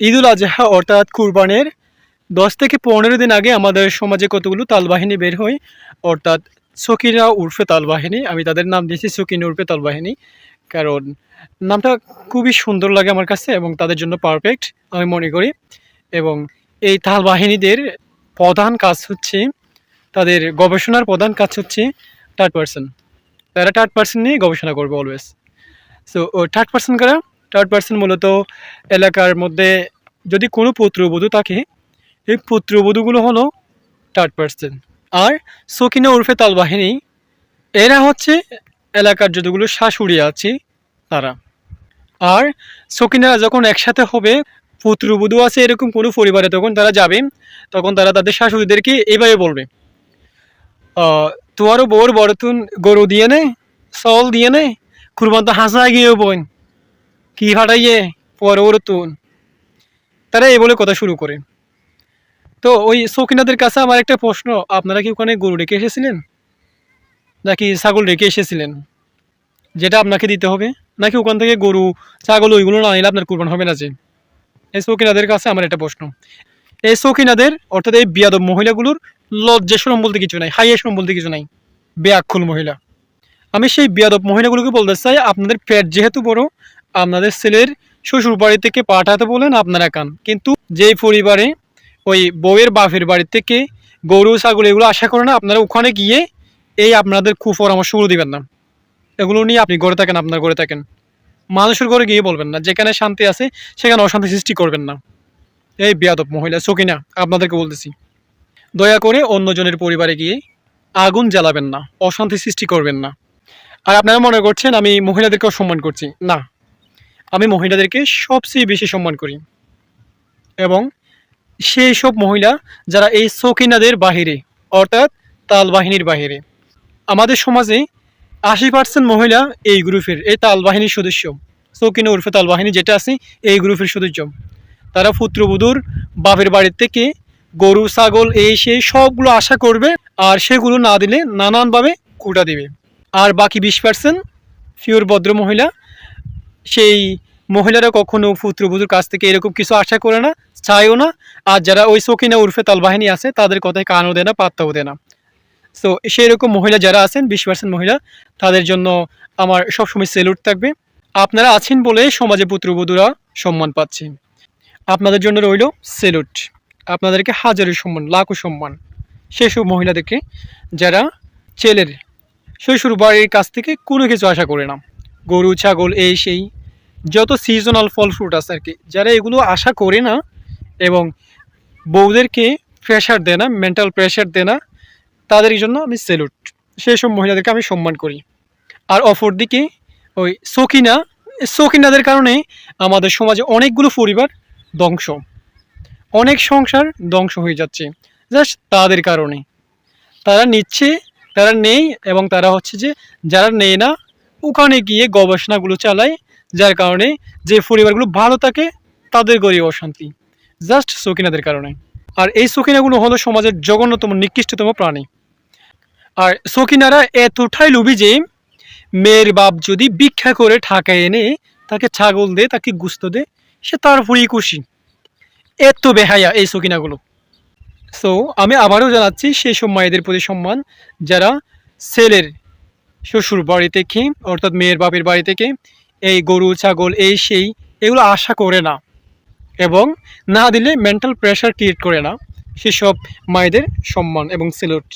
ঈদুল আজহা অর্থাৎ কুরবানের দশ থেকে পনেরো দিন আগে আমাদের সমাজে কতগুলো তালবাহিনী বের হয়, অর্থাৎ সকিনা উর্ফে তালবাহিনী, আমি তাদের নাম দিয়েছি সকিনা উর্ফে তালবাহিনী, কারণ নামটা খুবই সুন্দর লাগে আমার কাছে এবং তাদের জন্য পারফেক্ট আমি মনে করি। এবং এই তালবাহিনীদের প্রধান কাজ হচ্ছে, তাদের গবেষণার প্রধান কাজ হচ্ছে থার্ড পার্সন তারা থার্ড পার্সন নিয়ে গবেষণা করবে অলওয়েজ সো থার্ড পার্সন কারা? থার্ড পার্সন মূলত এলাকার মধ্যে যদি কোনো পুত্রবধূ থাকে এই পুত্রবধূগুলো হলো থার্ড পার্সন আর সকিনা উর্ফে তালবাহিনী এরা হচ্ছে এলাকার যতগুলো শাশুড়ি আছে তারা। আর সকিনারা যখন একসাথে হবে পুত্রবধূ আছে এরকম কোনো পরিবারে তখন তারা যাবে তখন তারা তাদের শাশুড়িদেরকে এভাবে বলবে। আহ, তোমারও বউর বড় তুন গরু দিয়ে নে সল দিয়ে নে কুরবান তো হাসা গিয়ে বোন কি ফাটাইয়ে পরে ওর তুন তারা এই বলে কথা শুরু করে। তো ওই শৌখিনাদের কাছে আমার একটা প্রশ্ন, আপনারা কি ওখানে গরু রেখে এসেছিলেন? নাকি ছাগল রেখে এসেছিলেন? যেটা আপনাকে দিতে হবে। নাকি ওখান থেকে গরু, ছাগল, ওইগুলো না নিলে আপনার কুরবান হবে না যে? এই শৌখিনাদের কাছে আমার একটা প্রশ্ন। এই শৌখিনাদের অর্থাৎ এই বিয়াদব মহিলাগুলোর লজ্জা শরম বলতে কিছু নাই হাইয়া শরম বলতে কিছু নাই। বেয়াক্ষুল মহিলা। আমি সেই বিয়াদব মহিলাগুলোকে বলতে চাই, আপনাদের পেট যেহেতু বড় আপনাদের ছেলের শ্বশুর বাড়ি থেকে পাঠাতে বলেন আপনারা কান। কিন্তু যেই পরিবারে ওই বউয়ের বাপের বাড়ি থেকে গরু, ছাগল এগুলো আশা করে না, আপনারা ওখানে গিয়ে এই আপনাদের খুব কুপরামর্শগুলো দিবেন না। এগুলো নিয়ে আপনি গড়ে থাকেন, আপনার গড়ে থাকেন। মানুষের ঘরে গিয়ে বলবেন না, যেখানে শান্তি আছে সেখানে অশান্তি সৃষ্টি করবেন না। এই বিয়াদব মহিলা, সকিনা, আপনাদেরকে বলতেছি। দয়া করে অন্যজনের পরিবারে গিয়ে আগুন জ্বালাবেন না, অশান্তি সৃষ্টি করবেন না। আর আপনারা মনে করছেন আমি মহিলাদেরকেও সম্মান করছি। না আমি মহিলাদেরকে সবচেয়ে বেশি সম্মান করি। এবং সেই সব মহিলা যারা এই সকিনাদের বাহিরে, অর্থাৎ তাল বাহিনীর বাহিরে, আমাদের সমাজে আশি পার্সেন্ট মহিলা এই গ্রুপের, এই তাল বাহিনীর সদস্য। সকিনা উর্ফে তাল বাহিনী যেটা আছে, এই গ্রুপের সদস্য। তারা পুত্রবধূর বাপের বাড়ির থেকে গরু, ছাগল, এই সেই সবগুলো আশা করবে আর সেগুলো না দিলে নানানভাবে কুটা দেবে। আর বাকি বিশ পার্সেন্ট ফিওর ভদ্র মহিলা, সেই মহিলারা কখনো পুত্রবধূর কাছ থেকে এরকম কিছু আশা করে না, চায়ও না। আর যারা ওই সকিনা উর্ফে তালবাহিনী আছে, তাদের কথায় কানও দেয় না, পাত্তাও দেয় না। সো সেই রকম মহিলা যারা আছেন, বিশ পার্সেন্ট মহিলা, তাদের জন্য আমার সবসময় সেলুট থাকবে। আপনারা আছেন বলে সমাজে পুত্রবধূরা সম্মান পাচ্ছে। আপনাদের জন্য রইল সেলুট আপনাদেরকে হাজারো সম্মান, লাখো সম্মান। সেসব মহিলাদেরকে যারা ছেলের শ্বশুর বাড়ির কাছ থেকে কোনো কিছু আশা করে না। গরু, ছাগল, এই, সেই যত সিজনাল ফল ফ্রুট আছে আর কি, যারা এগুলো আশা করে না এবং বউদেরকে প্রেশার দেয় না মেন্টাল প্রেশার দেয় না, তাদের জন্য আমি সেলুট সেই সব মহিলাদেরকে আমি সম্মান করি। আর অপর দিকে ওই সকিনা, সকিনাদের কারণে আমাদের সমাজে অনেকগুলো পরিবার ধ্বংস। অনেক সংসার ধ্বংস হয়ে যাচ্ছে জাস্ট তাদের কারণে। তারা নিচ্ছে, তারা নেই এবং তারা হচ্ছে যে, যারা নেয় না, ওখানে গিয়ে গবেষণাগুলো চালায় যার কারণে যে পরিবারগুলো ভালো থাকে, তাদের গরিব অশান্তি। জাস্ট শৌখিনাদের কারণে। আর এই শৌখিনাগুলো হলো সমাজের জঘন্যতম, নিকৃষ্টতম প্রাণী। আর শৌখিনারা এতটাই লোভী যে মেয়ের বাপ যদি ভিক্ষা করে ঠাকায় এনে তাকে ছাগল দে তাকে গুস্ত দে সে তার উপরেই খুশি। এত বেহায়া এই শৌখিনাগুলো। সো আমি আবারও জানাচ্ছি সেই সব মায়েদের প্রতি সম্মান যারা ছেলের শ্বশুর বাড়ি থেকে, অর্থাৎ মেয়ের বাপের বাড়ি থেকে এই গরু, ছাগল, এই সেই, এগুলো আশা করে না। এবং না দিলে মেন্টাল প্রেশার ক্রিয়েট করে না। সেসব মায়েদের সম্মান এবং সেলুট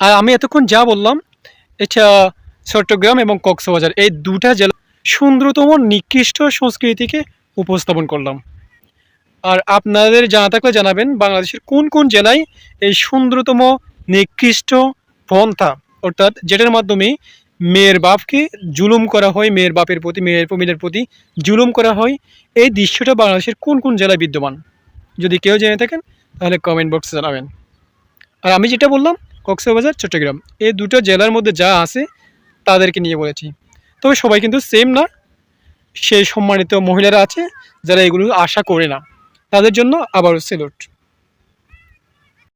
আর আমি এতক্ষণ যা বললাম, এটা চট্টগ্রাম এবং কক্সবাজার, এই দুটা জেলা সুন্দরতম, নিকৃষ্ট সংস্কৃতিকে উপস্থাপন করলাম। আর আপনাদের জানা থাকলে জানাবেন, বাংলাদেশের কোন কোন জেলায় এই সুন্দরতম, নিকৃষ্ট পন্থা, অর্থাৎ যেটার মাধ্যমে মেয়ের বাপকে জুলুম করা হয়, মেয়ের বাপের প্রতি, মেয়ের প্রমিলের প্রতি জুলুম করা হয়। এই দৃশ্যটা বাংলাদেশের কোন কোন জেলায় বিদ্যমান? যদি কেউ জেনে থাকেন, তাহলে কমেন্ট বক্সে জানাবেন। আর আমি যেটা বললাম, কক্সবাজার, চট্টগ্রাম, এই দুটো জেলার মধ্যে যা আছে, তাদেরকে নিয়ে বলেছি। তবে সবাই কিন্তু সেম না। সেই সম্মানিত মহিলারা আছে, যারা এগুলো আশা করে না। তাদের জন্য আবারও সেলুট